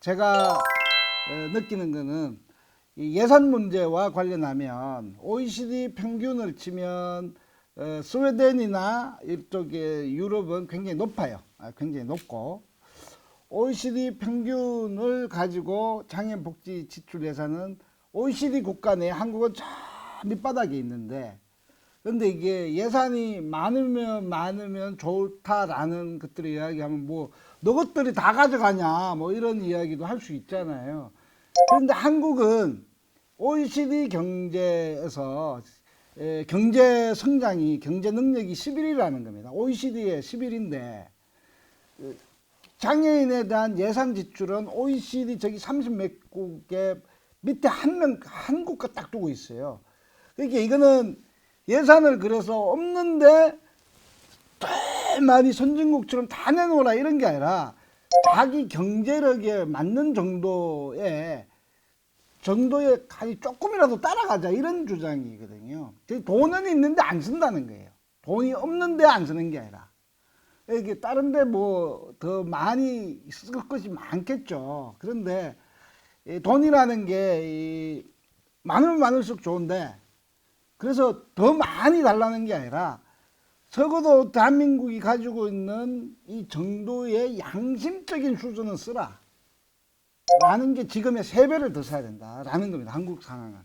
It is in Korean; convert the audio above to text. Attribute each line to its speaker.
Speaker 1: 제가 어, 느끼는 거는 이 예산 문제와 관련하면 OECD 평균을 치면 어, 스웨덴이나 이쪽에 유럽은 굉장히 높아요. 아, 굉장히 높고 OECD 평균을 가지고 장애복지 지출 예산은 OECD 국가 내 한국은 저 밑바닥에 있는데 근데 이게 예산이 많으면 많으면 좋다라는 것들을 이야기하면 뭐 너것들이 다 가져가냐 뭐 이런 이야기도 할 수 있잖아요. 그런데 한국은 OECD 경제에서 에, 경제 성장이 경제 능력이 11이라는 겁니다. OECD의 11인데 장애인에 대한 예산 지출은 OECD 저기 30몇 국의 밑에 한 명, 한 국가 딱 두고 있어요. 그러니까 이거는 예산을 그래서 없는데 더 많이 선진국처럼 다 내놓으라 이런 게 아니라 자기 경제력에 맞는 정도의 정도의 아니 조금이라도 따라가자 이런 주장이거든요. 그 돈은 있는데 안 쓴다는 거예요. 돈이 없는데 안 쓰는 게 아니라 이게 다른데 뭐 더 많이 쓸 것이 많겠죠. 그런데 이 돈이라는 게이 많으면 많을수록 좋은데 그래서 더 많이 달라는 게 아니라 적어도 대한민국이 가지고 있는 이 정도의 양심적인 수준은 쓰라. 라는 게 지금의 세 배를 더 써야 된다라는 겁니다. 한국 상황은.